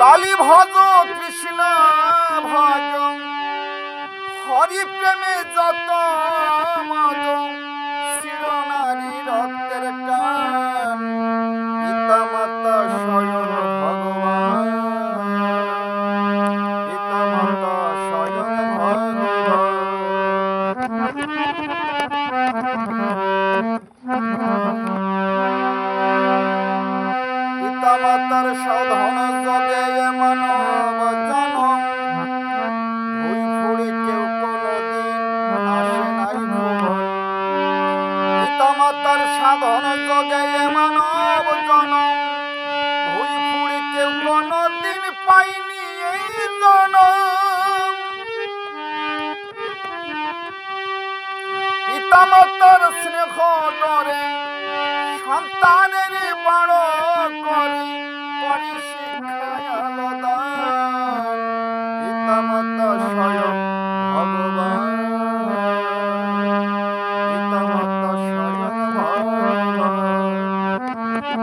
কালী ভজ কৃষ্ণ ভজ হরি প্রেমে যত মজ শিরনারী রক্তের মাতার সাধন যোগে মানব জনম ভুই ফুড়ে কেউ কোনদিন আসে নাই পিতা মাতার সাধন যোগে মানব জনম ভুই ফুড়ে কেউ কোনদিন পাইনি এই জনম। পিতা মাতার স্নেহ ডরে সন্তানের বড়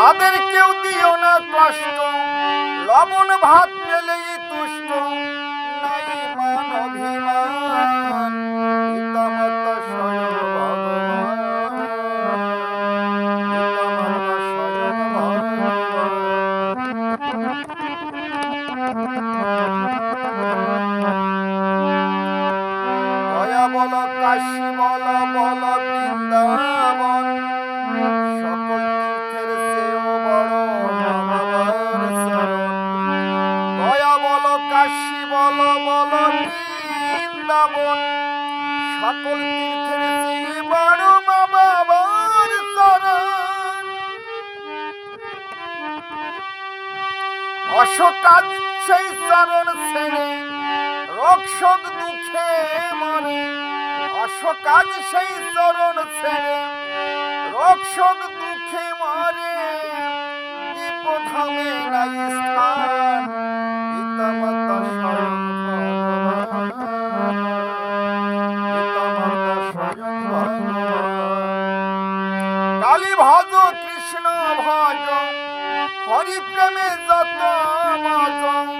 তাদের কেউ দিও না কষ্ট। লবণ ভাত পেলেই তুষ্ট। কাশী বল বল বৃন্দাবন। সকল তীর্থের চেয়ে বড় বাবার। অশোকাজ সেই চরণ রোগ শোক দুঃখে মরে। অশোকাজ সেই চরণ ছেড়ে রোগ শোক দুঃখে মরে। দীপধামে নাই কালী ভজ কৃষ্ণ ভজ হরি প্রেমে যত টান